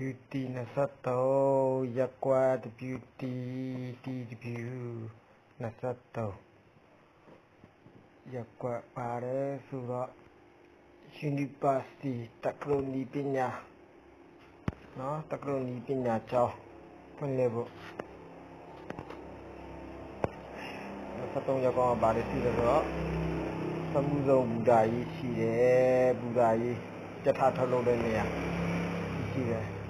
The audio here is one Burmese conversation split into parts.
UT 23ရက်ကွာ WT TW 23ရက်ကွာပါတယ်ဆိုတော့ University တက္ကသိုလ်ဤပညာနော်တက္ကသိုလ်ဤပညာကျောင်းဖွင့်လှစ်ဖို့23ရက်ကွာပါတယ်ဆိုတော့သမုဇုံဘူတာကြီးရှိတယ်ဘူတာကြီးတထထထုတ်လုပ်တဲ့နေရာရှိတယ်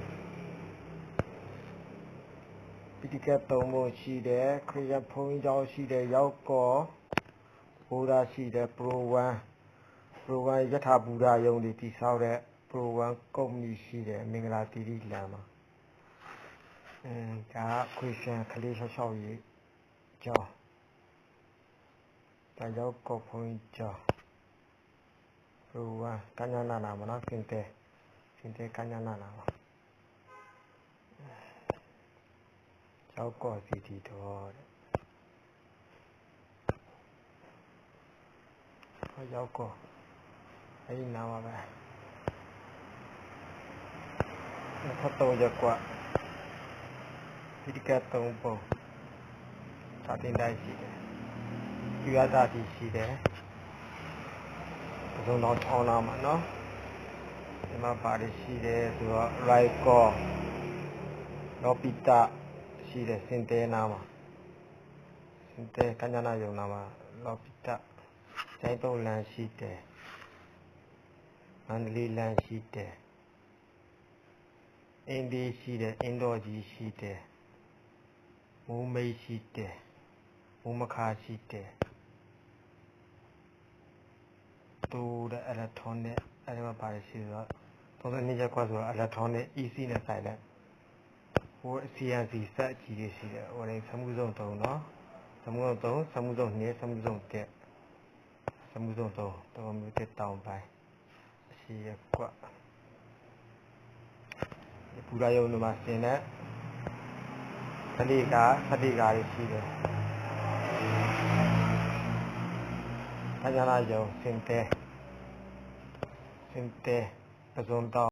ပိဋကတ်သုံးဖို့ရှိတယ်ခရစ်ယာန်ဘုန်းကြီးကျောင်းရှိတယ်ရောက်ကောဘုရားရှိတယ်ပရိုဝမ်ပရိုဝမ်ယထာဘူရာယုံတွေတည်ဆောက်တဲ့ပရိုဝမ်ကုမ္ပဏီရှိတယ်မင်္ဂလာတီရီလမ်းမှာအင်းဒါခရစ်ယာန်ကလေးဆောက်ရှောက်ရေးကျောင်းဒါရောက်ကောဘုန်းကြီးကျောင်းပရိုဝမ်ကညာနာနာမနော်စင်တဲစင်တဲကညာနာနာမှာ ရောက်ကောစီတီတော်တဲ့ဟောရောက်ကောအဲ့ဒီနားမှာပဲဖတ်တော့ရက်ကွာဒီကတ်သုံးပုံသာတင်တိုင်းရှိတယ်ပြရတာတီရှိတယ်ပစုံတော်ထောင်းလာမှာနော်ဒီမှာပါတယ်ရှိတယ်ဆိုတော့ right call လောပိတာ ရှိတယ်စင်တဲနာမှာစင်တဲကညာနာယုံနာမှာလောပိတာကျိုင်းပုံလမ်းရှိတယ်မန္တလေးလမ်းရှိတယ်အင်းဒီရှိတယ်အင်းတော်ကြီးရှိတယ်မိုးမိတ်ရှိတယ်မိုးမခါရှိတယ်တူတဲ့အီလက်ထရောနစ်အဲ့ဒီမှာပါတယ်ရှိတော့32ရက်ကွာဆိုတော့အီလက်ထရောနစ် EC နဲ့ဆိုင်တဲ့ ဟို CNC စက်အကြီးတွေရှိတယ်ဟိုလည်းသမှုစုံသုံးနော်သမှုစုံသုံးသမှုစုံနှင်းသမှုစုံတက်သမှုစုံသုံးတော်မျိုးတက်တောင်ပိုင်းအရှိရကွက်ဒီပူရာယုံမှာဆင်တဲ့သတိကသတိကားတွေရှိတယ်အကြလာယုံစင်တဲ့စင်တဲ့ပဇွန်တော့